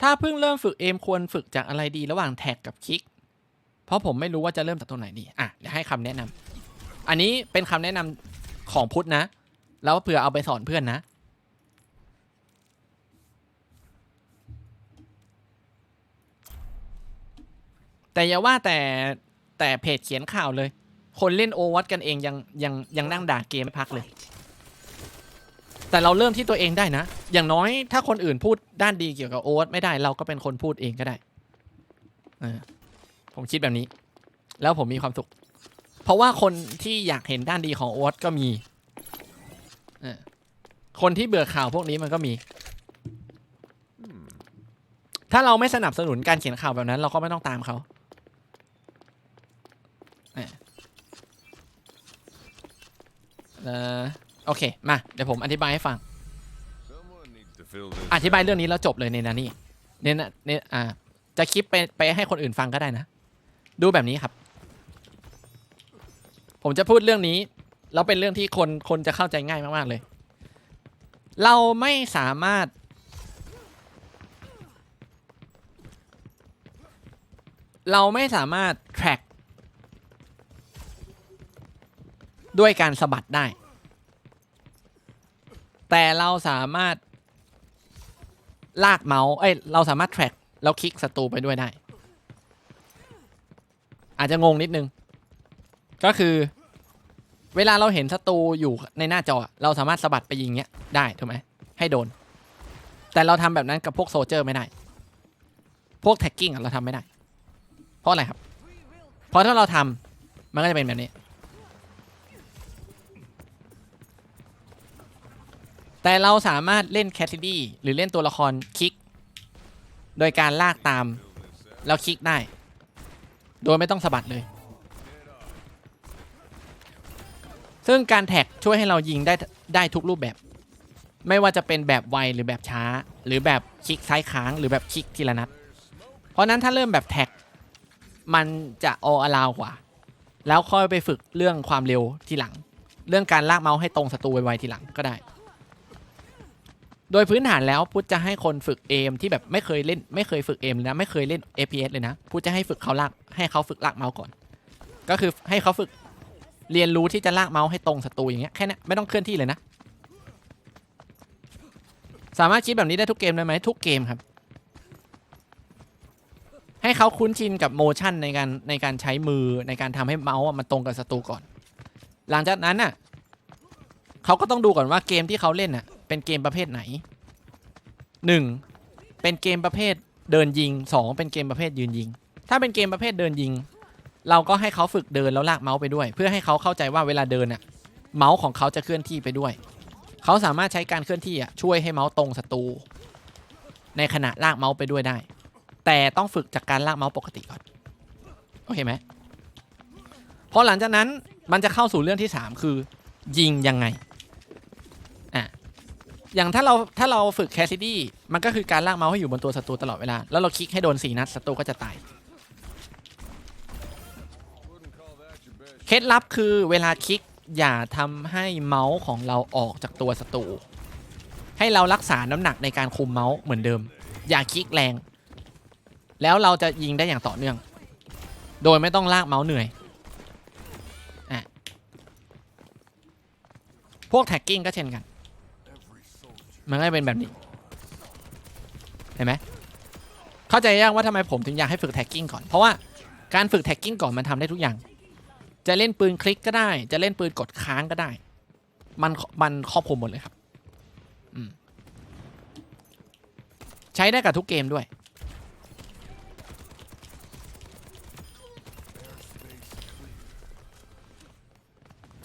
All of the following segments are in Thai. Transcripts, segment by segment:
ถ้าเพิ่งเริ่มฝึกเอมควรฝึกจากอะไรดีระหว่างแท็กกับคลิก เพราะผมไม่รู้ว่าจะเริ่มจากตรงไหนดี อะเดี๋ยวให้คำแนะนำอันนี้เป็นคำแนะนำของพุทธนะ แล้วเผื่อเอาไปสอนเพื่อนนะ แต่อย่าว่าแต่แต่เพจเขียนข่าวเลย คนเล่นโอวัตกันเองยังยังยังนั่งด่าเกมไม่พักเลย แต่เราเริ่มที่ตัวเองได้นะ อย่างน้อยถ้าคนอื่นพูดด้านดีเกี่ยวกับโอวัตไม่ได้เราก็เป็นคนพูดเองก็ได้ผมคิดแบบนี้ แล้วผมมีความสุข เพราะว่าคนที่อยากเห็นด้านดีของโอวัตก็มีคนที่เบื่อข่าวพวกนี้มันก็มี ถ้าเราไม่สนับสนุนการเขียนข่าวแบบนั้น เราก็ไม่ต้องตามเขาเอ่อ โอเค มา เดี๋ยวผมอธิบายให้ฟัง Someone needs to fill this. อธิบายเรื่องนี้แล้วจบเลยในนานี่เนี่ยนะเนี่ยอ่า จะคลิปไปไปให้คนอื่นฟังก็ได้นะ ดูแบบนี้ครับ ผมจะพูดเรื่องนี้แล้วเป็นเรื่องที่คนคนจะเข้าใจง่ายมากๆเลย เราไม่สามารถ เราไม่สามารถ track ด้วยการสะบัดได้ แต่เราสามารถ ลากเมาส์เอ้ยเราสามารถ track แล้วคลิกศัตรูไปด้วยได้ อาจจะงงนิดนึง ก็คือ เวลาเราเห็นศัตรูอยู่ในหน้าจอ เราสามารถสะบัดไปยิงเงี้ยได้ถูกไหมให้โดน แต่เราทำแบบนั้นกับพวกโซเจอร์ไม่ได้ พวกแท็กกิ้งเราทำไม่ได้ เพราะอะไรครับ เพราะถ้าเราทำมันก็จะเป็นแบบนี้ แต่เราสามารถเล่นแคทซิดี้หรือเล่นตัวละครคลิก โดยการลากตาม แล้วคลิกได้ โดยไม่ต้องสะบัดเลย ซึ่งการแท็กช่วยให้เรายิงได้ได้ทุกรูปแบบ ไม่ว่าจะเป็นแบบไวหรือแบบช้า หรือแบบคลิกซ้ายค้างหรือแบบคลิกทีละนัด เพราะนั้นถ้าเริ่มแบบแท็ก มันจะออลาวกว่า แล้วค่อยไปฝึกเรื่องความเร็วทีหลัง เรื่องการลากเมาส์ให้ตรงศัตรูไวๆทีหลังก็ได้ โดยพื้นฐานแล้วพุทธจะให้คนฝึกเอมที่แบบไม่เคยเล่นไม่เคยฝึกเอมเลยนะไม่เคยเล่น FPS เลยนะพุทธจะให้ฝึกเขาลากให้เขาฝึกลากเมาส์ก่อน ก็คือให้เขาฝึกเรียนรู้ที่จะลากเมาส์ให้ตรงศัตรูอย่างเงี้ยแค่นี้ไม่ต้องเคลื่อนที่เลยนะ สามารถคิดแบบนี้ได้ทุกเกมได้ไหมทุกเกมครับ ให้เขาคุ้นชินกับโมชั่นในการในการใช้มือในการทำให้เมาส์มันตรงกับศัตรูก่อน หลังจากนั้นน่ะเขาก็ต้องดูก่อนว่าเกมที่เขาเล่นน่ะ เป็นเกมประเภทไหน 1. เป็นเกมประเภทเดินยิง 2. เป็นเกมประเภทยืนยิง ถ้าเป็นเกมประเภทเดินยิง เราก็ให้เขาฝึกเดินแล้วลากเมาส์ไปด้วย เพื่อให้เขาเข้าใจว่าเวลาเดินน่ะเมาส์ของเขาจะเคลื่อนที่ไปด้วย เขาสามารถใช้การเคลื่อนที่อะช่วยให้เมาส์ตรงศัตรูในขณะลากเมาส์ไปด้วยได้ แต่ต้องฝึกจากการลากเมาส์ปกติก่อนโอเคไหมพอหลังจากนั้นมันจะเข้าสู่เรื่องที่ 3 คือ ยิงยังไง อย่างถ้าเราถ้าเราฝึกแคสซิดี้มันก็คือการลากเมาส์ให้อยู่บนตัวศัตรูตลอดเวลา แล้วเราคลิกให้โดนสี่นัดศัตรูก็จะตาย เคล็ดลับคือเวลาคลิกอย่าทำให้เมาส์ของเราออกจากตัวศัตรูให้เรารักษาน้ำหนักในการคุมเมาส์เหมือนเดิม อย่าคลิกแรง แล้วเราจะยิงได้อย่างต่อเนื่อง โดยไม่ต้องลากเมาส์เหนื่อยอะพวกแท็กกิ้งก็เช่นกัน มันก็จะเป็นแบบนี้ เห็นไหมเข้าใจยังว่าทำไมผมถึงอยากให้ฝึกแท็กกิ้งก่อน เพราะว่าการฝึกแท็กกิ้งก่อนมันทำได้ทุกอย่าง จะเล่นปืนคลิกก็ได้ จะเล่นปืนกดค้างก็ได้ มันมันครอบคลุมหมดเลยครับใช้ได้กับทุกเกมด้วย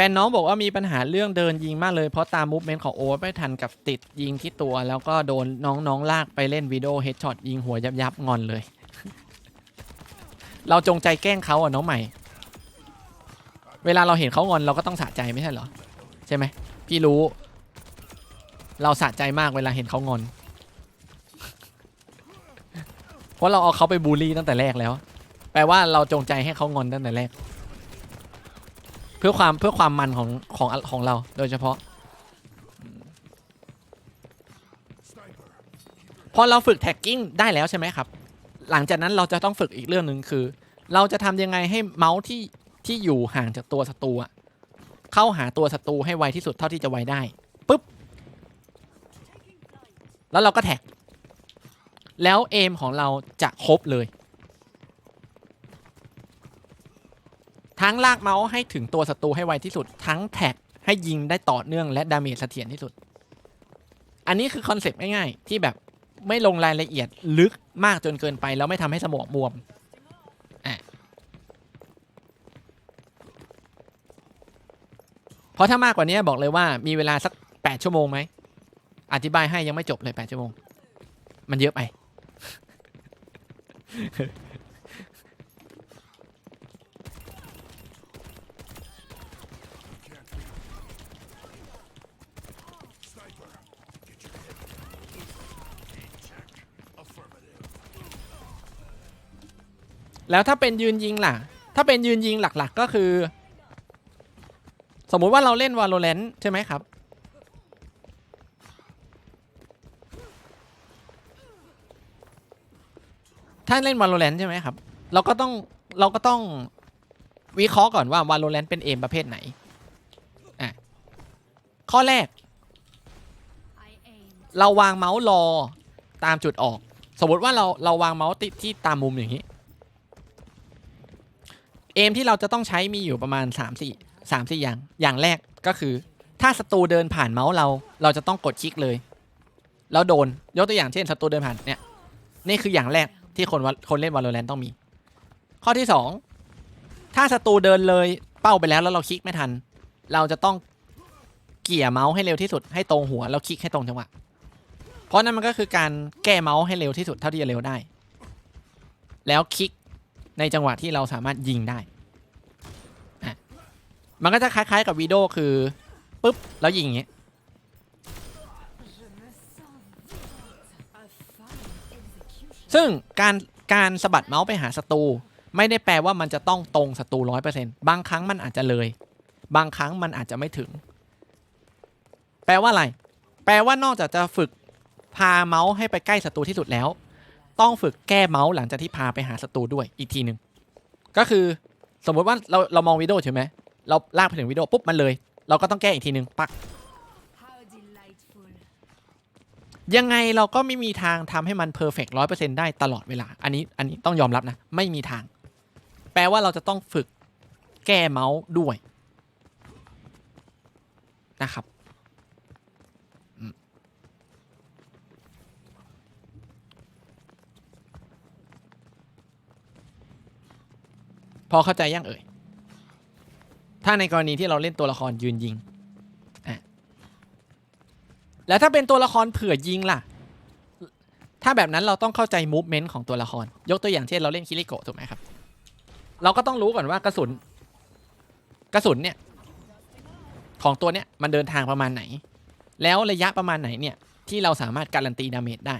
แฟนน้องบอกว่ามีปัญหาเรื่องเดินยิงมากเลยเพราะตามมูฟเมนต์ของโอ๊ตไม่ทันกับติดยิงที่ตัว แล้วก็โดนน้องๆลากไปเล่นวิดีโอเฮดช็อตยิงหัวยับยับงอนเลย เราจงใจแกล้งเขาอะน้องใหม่ เวลาเราเห็นเขางอนเราก็ต้องสะใจไม่ใช่เหรอ ใช่ไหมพี่รู้ เราสะใจมากเวลาเห็นเขางอน เพราะเราเอาเขาไปบูลลี่ตั้งแต่แรกแล้ว แปลว่าเราจงใจให้เขางอนตั้งแต่แรก เพื่อความเพื่อความมันของของของเราโดยเฉพาะ พอเราฝึกแท็กกิ้งได้แล้วใช่ไหมครับ หลังจากนั้นเราจะต้องฝึกอีกเรื่องหนึ่งคือ เราจะทำยังไงให้เมาส์ที่ที่อยู่ห่างจากตัวศัตรูเข้าหาตัวศัตรูให้ไวที่สุดเท่าที่จะไวได้ปุ๊บแล้วเราก็แท็ก แล้วเอมของเราจะครบเลย ทั้งลากเมาส์ให้ถึงตัวศัตรูให้ไวที่สุด ทั้งแท็กให้ยิงได้ต่อเนื่องและดาเมจเสถียรที่สุด อันนี้คือคอนเซปต์ง่ายๆ ที่แบบไม่ลงรายละเอียดลึกมากจนเกินไป แล้วไม่ทำให้สมองบวมอะเพราะถ้ามากกว่านี้บอกเลยว่ามีเวลาสัก 8 ชั่วโมงไหม อธิบายให้ยังไม่จบเลย 8 ชั่วโมง มันเยอะไป แล้วถ้าเป็นยืนยิงล่ะ ถ้าเป็นยืนยิงหลักๆก็คือ สมมุติว่าเราเล่น Valorant ใช่ไหมครับ ถ้าเล่น Valorant ใช่ไหมครับ เราก็ต้องเราก็ต้องวิเคราะห์ก่อนว่า Valorant เป็นเอมประเภทไหนอะข้อแรก เราวางเมาส์รอตามจุดออก สมมติว่าเราเราวางเมาส์ติดที่ตามมุมอย่างนี้ เอมที่เราจะต้องใช้มีอยู่ประมาณ 3 4 3 4อย่าง อย่างแรกก็คือ ถ้าศัตรูเดินผ่านเมาส์เรา เราจะต้องกดคลิกเลย แล้วโดน ยกตัวอย่างเช่นศัตรูเดินผ่านเนี่ย นี่คืออย่างแรกที่คนวะคนเล่น Valorant ต้องมี ข้อที่ 2 ถ้าศัตรูเดินเลยเป้าไปแล้วแล้วเราคลิกไม่ทัน เราจะต้องเกี่ยเมาส์ให้เร็วที่สุดให้ตรงหัวแล้วคลิกให้ตรงจังหวะ เพราะนั่นมันก็คือการแก้เมาส์ให้เร็วที่สุดเท่าที่จะเร็วได้ แล้วคลิก ในจังหวะที่เราสามารถยิงได้ มันก็จะคล้าย ๆ กับวีดีโอคือปุ๊บแล้วยิงอย่างเงี้ยซึ่งการการสะบัดเมาส์ไปหาศัตรูไม่ได้แปลว่ามันจะต้องตรงศัตรูร้อยเปอร์เซ็นต์บางครั้งมันอาจจะเลย บางครั้งมันอาจจะไม่ถึง แปลว่าอะไร แปลว่านอกจากจะฝึกพาเมาส์ให้ไปใกล้ศัตรูที่สุดแล้ว ต้องฝึกแก้เมาส์หลังจากที่พาไปหาศัตรูด้วยอีกทีหนึ่งก็คือสมมติว่าเราเรามองวิดีโอใช่ไหมเราลากไปถึงวิดีโอปุ๊บมันเลย เราก็ต้องแก้อีกทีหนึ่งปักยังไงเราก็ไม่มีทางทำให้มันเพอร์เฟกต์ร้อยเปอร์เซ็นต์ได้ตลอดเวลา อันนี้อันนี้ต้องยอมรับนะ ไม่มีทาง แปลว่าเราจะต้องฝึกแก้เมาส์ด้วยนะครับ พอเข้าใจยังเอ่ย ถ้าในกรณีที่เราเล่นตัวละครยืนยิงแล้วถ้าเป็นตัวละครเผื่อยิงล่ะ ถ้าแบบนั้นเราต้องเข้าใจมูฟเมนต์ของตัวละคร ยกตัวอย่างเช่นเราเล่นคิริโกะถูกไหมครับ เราก็ต้องรู้ก่อนว่ากระสุน กระสุนเนี่ย ของตัวเนี้ยมันเดินทางประมาณไหน แล้วระยะประมาณไหนเนี่ย ที่เราสามารถการันตีดาเมจได้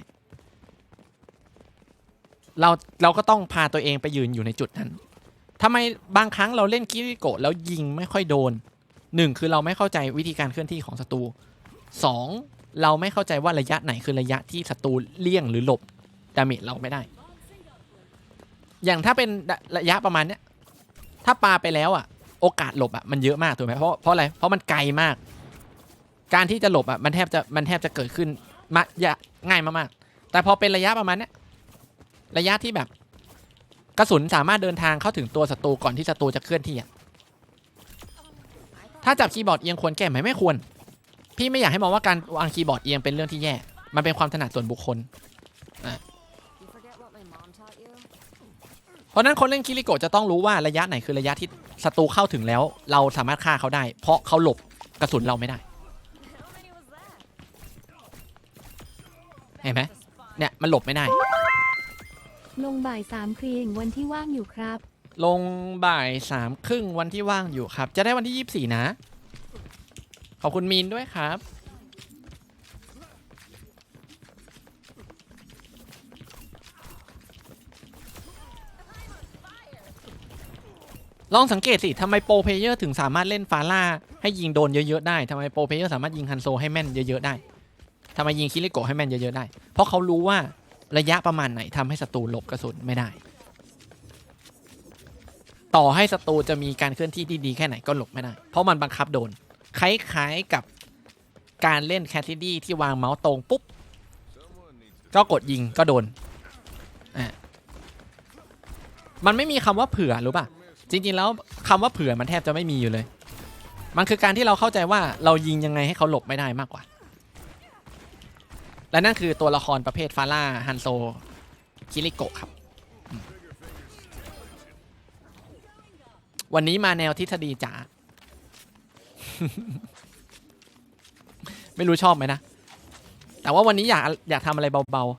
เราเราก็ต้องพาตัวเองไปยืนอยู่ในจุดนั้น ทำไมบางครั้งเราเล่นคิริโกะแล้วยิงไม่ค่อยโดนหนึ่งคือเราไม่เข้าใจวิธีการเคลื่อนที่ของศัตรูสองเราไม่เข้าใจว่าระยะไหนคือระยะที่ศัตรูเลี่ยงหรือหลบดาเมจเราไม่ได้ อย่างถ้าเป็นระยะประมาณเนี้ยถ้าปาไปแล้วอะ โอกาสหลบอะมันเยอะมากถูกไหมเพราะเพราะอะไรเพราะมันไกลมาก การที่จะหลบอะมันแทบจะมันแทบจะเกิดขึ้นมาง่ายมากๆแต่พอเป็นระยะประมาณเนี้ยระยะที่แบบ กระสุนสามารถเดินทางเข้าถึงตัวศัตรูก่อนที่ศัตรูจะเคลื่อนที่อะถ้าจับคีย์บอร์ดเอียงควรแก้ไหมไม่ควร พี่ไม่อยากให้มองว่าการวางคีย์บอร์ดเอียงเป็นเรื่องที่แย่ มันเป็นความถนัดส่วนบุคคลเพราะนั้นคนเล่นคิริโกะจะต้องรู้ว่าระยะไหนคือระยะที่ศัตรูเข้าถึงแล้ว เราสามารถฆ่าเขาได้ เพราะเขาหลบกระสุนเราไม่ได้เห็นไหมเนี่ยมันหลบไม่ได้ ลงบ่ายสามครีงวันที่ว่างอยู่ครับ ลงบ่ายสามครึ่งวันที่ว่างอยู่ครับ จะได้วันที่ยี่สี่นะ ขอบคุณมีนด้วยครับ ลองสังเกตสิทำไมโปรเพเยอร์ถึงสามารถเล่นฟาร่าให้ยิงโดนเยอะๆได้ทำไมโปรเพเยอร์สามารถยิงฮันโซให้แม่นเยอะๆได้ทำไมยิงคิริโกะให้แม่นเยอะๆได้ เพราะเขารู้ว่า ระยะประมาณไหนทำให้ศัตรูหลบกระสุนไม่ได้ ต่อให้ศัตรูจะมีการเคลื่อนที่ที่ดีแค่ไหนก็หลบไม่ได้ เพราะมันบังคับโดน คล้ายๆกับการเล่นแคทติดี้ที่วางเมาส์ตรงปุ๊บ ก็กดยิงก็โดนอะมันไม่มีคำว่าเผื่อรู้ป่ะ จริงๆแล้วคำว่าเผื่อมันแทบจะไม่มีอยู่เลย มันคือการที่เราเข้าใจว่าเรายิงยังไงให้เขาหลบไม่ได้มากกว่า และนั่นคือตัวละครประเภทฟาร่าฮันโซ คิริโกะครับ วันนี้มาแนวทฤษฎีจ๋า ไม่รู้ชอบไหมนะ แต่ว่าวันนี้อยากอยากทำอะไรเบา